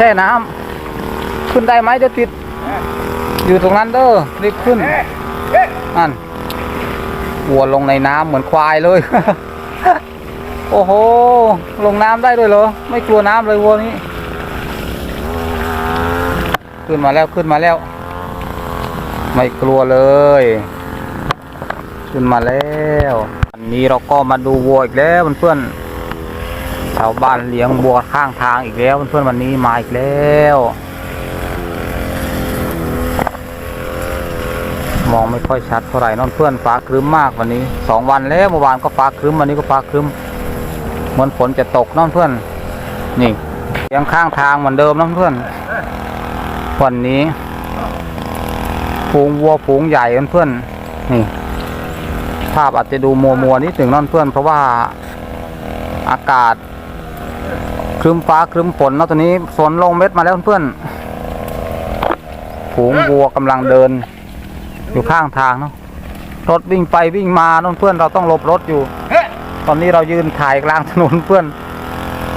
แช่น้ำขึ้นได้ไหมจะติด อยู่ตรงนั้นเด้อรีบขึ้นนั่นวัวลงในน้ำเหมือนควายเลย โอ้โห ลงน้ำได้ด้วยเหรอ ไม่กลัวน้ำเลยวัวนี้ ขึ้นมาแล้วขึ้นมาแล้ว ไม่กลัวเลย ขึ้นมาแล้ววันนี้เราก็มาดูวัวอีกแล้วเพื่อนๆาวบ้านเลี้ยงวัวข้างทางอีกแล้วเพื่อนๆวันนี้มาอีกแล้ว มองไม่ค่อยชัดเท่าไหร่นอนเพื่อนฟ้าครึ้มมากวันนี้สองวันแล้วเมื่อวานก็ฟ้าครึ้มวันนี้ก็ฟ้าครึ้มเหมือนฝนจะตกนอนเพื่อน นี่ยังข้างทางเหมือนเดิมนอนเพื่อนวันนี้ฝูงวัวฝูงใหญ่เพื่อนๆนี่ ภาพอาจจะดูมัวมัวนิดหนึ่งนอนเพื่อน เพราะว่าอากาศ ครึ้มฟ้าครึ้มฝนเนาะตอนนี้ฝนลงเม็ดมาแล้วเพื่อนฝูงวัวกำลังเดิน อยู่ข้างทางเนาะรถวิ่งไปวิ่งมาน้องเพื่อนเราต้องหลบรถอยู่ตอนนี้เรายืนถ่ายกลางถนนเพื่อน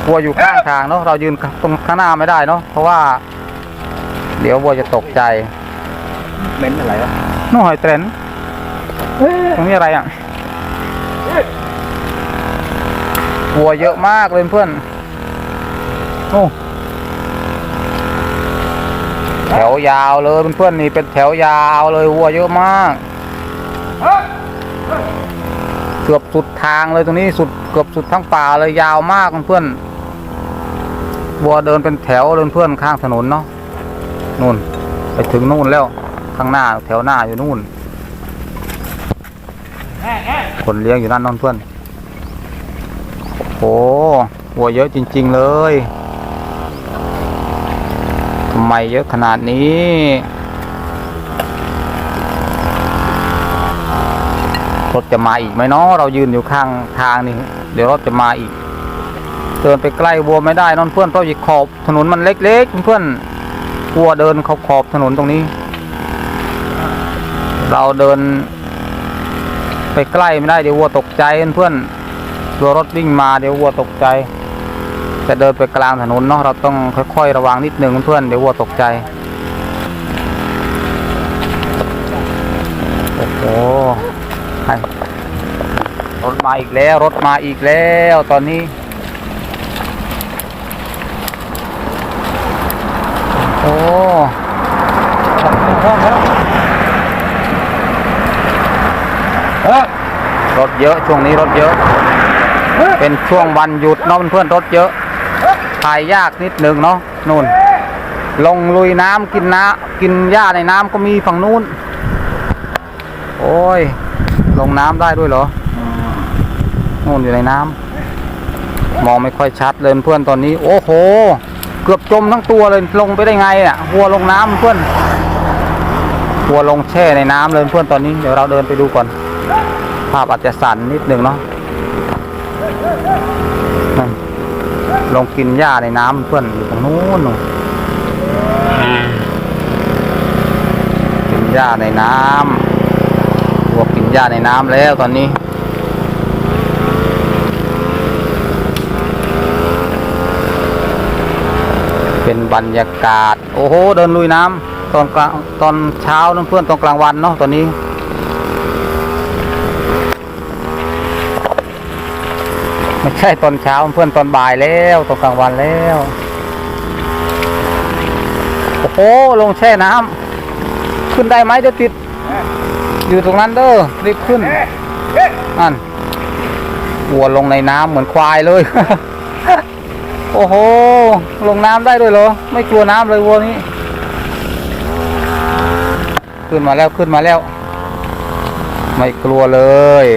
วัวอยู่ข้างทางเนาะเรายืนตรงข้างหน้าไม่ได้เนาะเพราะว่า เดี๋ยววัวจะตกใจเหม็นอะไรวะนู่นหอยเตรนตรงนี้อะไรอะวัวเยอะมากเลยเพื่อน โอ้แถวยาวเลยเพื่อนๆนี่เป็นแถวยาวเลยวัวเยอะมากเกือบสุดทางเลยตรงนี้สุดเกือบสุดทั้งป่าเลยยาวมากเพื่อนๆวัวเดินเป็นแถวเลยเพื่อนข้างถนนเนาะนู่น ไปถึงนู่นแล้วข้างหน้าแถวหน้าอยู่นู่นคนเลี้ยงอยู่นั่นนอนเพื่อนโอ้โหวัวเยอะจริง ๆ เลย ไมเยอะขนาดนี้ รถจะมาอีกไหมเนาะเรายืนอยู่ข้างทางนี่ เดี๋ยวรถจะมาอีกเดินไปใกล้วัวไม่ได้นอนเพื่อนเพราะอีกขอบถนนมันเล็กๆเพื่อนวัวเดินขอบขอบถนนตรงนี้ เราเดิน ไปใกล้ไม่ได้เดี๋ยววัวตกใจเพื่อนตัวรถวิ่งมาเดี๋ยววัวตกใจ จะเดินไปกลางถนนเนาะเราต้องค่อยๆระวังนิดนึงเพื่อนเดี๋ยววัวตกใจโอ้โหรถมาอีกแล้ว รถมาอีกแล้วตอนนี้ โอ้รถเยอะช่วงนี้รถเยอะ เป็นช่วงวันหยุดเนาะเพื่อนรถเยอะ ถ่ายยากนิดหนึ่งเนาะนู่น ลงลุยน้ำกินน้ำกินหญ้าในน้ำก็มีฝั่งนู้น โอ้ย ลงน้ำได้ด้วยเหรอนู่นอยู่ในน้ำมองไม่ค่อยชัดเลยเพื่อนตอนนี้ โอ้โห เกือบจมทั้งตัวเลยลงไปได้ไงอะวัวลงน้ำเพื่อนวัวลงแช่ในน้ำเลยเพื่อนตอนนี้เดี๋ยวเราเดินไปดูก่อน ภาพอาจจะสั่นนิดหนึ่งเนาะนั่น ลงกินหญ้าในน้ำเพื่อนอยู่ตรงนู้นนู่นกินหญ้าในน้ำวัวกินหญ้าในน้ำแล้วตอนนี้เป็นบรรยากาศ โอ้โห เดินลุยน้ำตอนกลางตอนเช้านั่นเพื่อนตอนกลางวันเนาะตอนนี้ ไม่ใช่ตอนเช้าเพื่อนตอนบ่ายแล้วตอนกลางวันแล้ว โอ้โหลงแช่น้ำขึ้นได้ไหมจะติด อยู่ตรงนั้นเด้อรีบขึ้นนั่นวัวลงในน้ำเหมือนควายเลย โอ้โห ลงน้ำได้ด้วยเหรอ ไม่กลัวน้ำเลยวัวนี้ ขึ้นมาแล้วขึ้นมาแล้ว ไม่กลัวเลย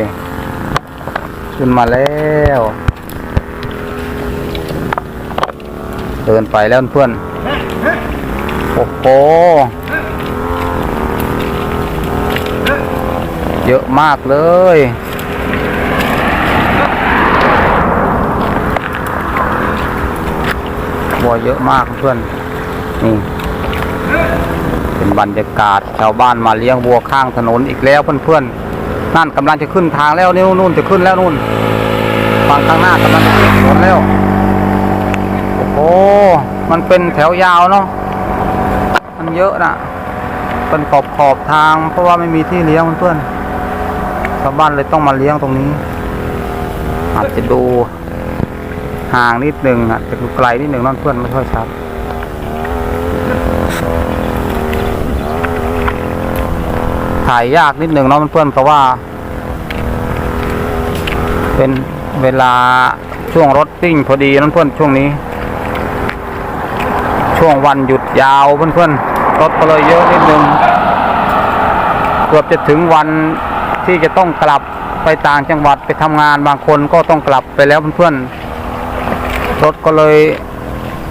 ขึ้นมาแล้ว เดินไปแล้วเพื่อน โอ้โห เยอะมากเลยวัวเยอะมากเพื่อน นี่ เป็นบรรยากาศชาวบ้านมาเลี้ยงวัวข้างถนนอีกแล้วเพื่อนๆ นั่นกำลังจะขึ้นทางแล้วนี่นู่นจะขึ้นแล้วนู่นฝั่งข้างหน้ากำลังจะขึ้นถนแล้วโอ้มันเป็นแถวยาวเนาะมันเยอะนะเป็นขอบขอบทาง เพราะว่าไม่มีที่เลี้ยงเพื่อนชาวบ้านเลยต้องมาเลี้ยงตรงนี้อาจจะดูห่างนิดหนึ่งอาจจะดูไกลนิดหนึ่งนั่นเพื่อนไม่ค่อยชัด ถ่ายยากนิดหนึ่งเนาะเพื่อนๆเพราะว่า เป็นเวลาช่วงรถซิ่งพอดีนั่นเพื่อนช่วงนี้ ช่วงวันหยุดยาวเพื่อนๆรถก็เลยเยอะนิดนึงเกือบจะถึงวันที่จะต้องกลับไปต่างจังหวัดไปทำงานบางคนก็ต้องกลับไปแล้วเพื่อนๆรถก็เลย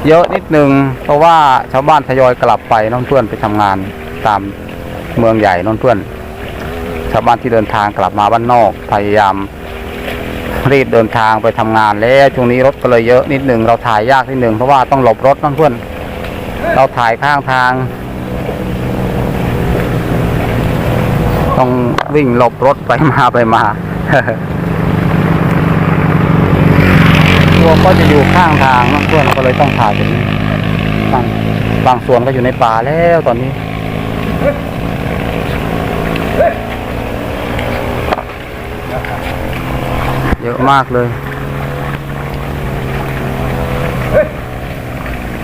เยอะนิดนึงเพราะว่าชาวบ้านทยอยกลับไปน้องเพื่อนไปทำงานตาม เมืองใหญ่น้องเพื่อน ชาวบ้านที่เดินทางกลับมาบ้านนอก พยายามรีบเดินทางไปทำงานแล้วช่วงนี้รถก็เลยเยอะนิดหนึ่งเราถ่ายยากนิดหนึ่งเพราะว่าต้องหลบรถน้องเพื่อน เราถ่ายข้างทาง ต้องวิ่งหลบรถไปมาไปมาตัวก็จะอยู่ข้างทางน้องเพื่อนก็เลยต้องถ่ายแบบนี้บางบางส่วนก็อยู่ในป่าแล้วตอนนี้ อะมากเลย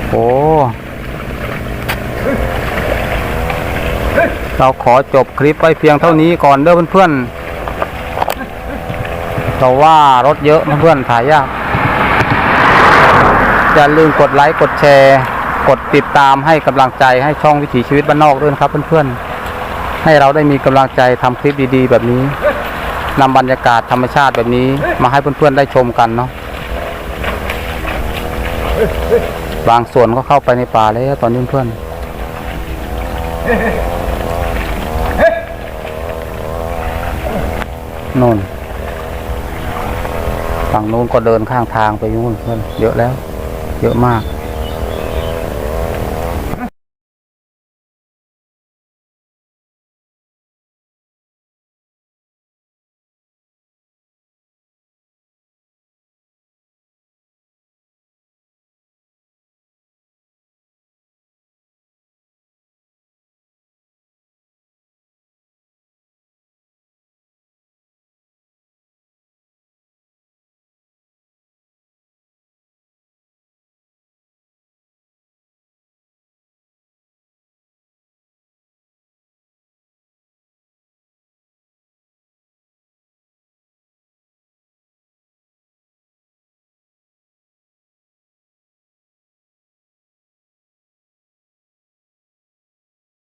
โอ้ เราขอจบคลิปไว้เพียงเท่านี้ก่อนเด้อเพื่อนๆแต่ว่ารถเยอะนะเพื่อนถ่ายยาก อย่าลืมกดไลค์ กดแชร์ กดติดตามให้กำลังใจให้ช่องวิถีชีวิตบ้านนอกด้วยนะครับเพื่อนๆ ให้เราได้มีกำลังใจทำคลิปดีๆ แบบนี้ นำบรรยากาศธรรมชาติแบบนี้มาให้เพื่อนๆได้ชมกันเนาะบางส่วนก็เข้าไปในป่าแล้วตอนนี้เพื่อนนู่นฝั่งนู้นก็เดินข้างทางไปนู่นเพื่อนเยอะแล้ว เยอะมาก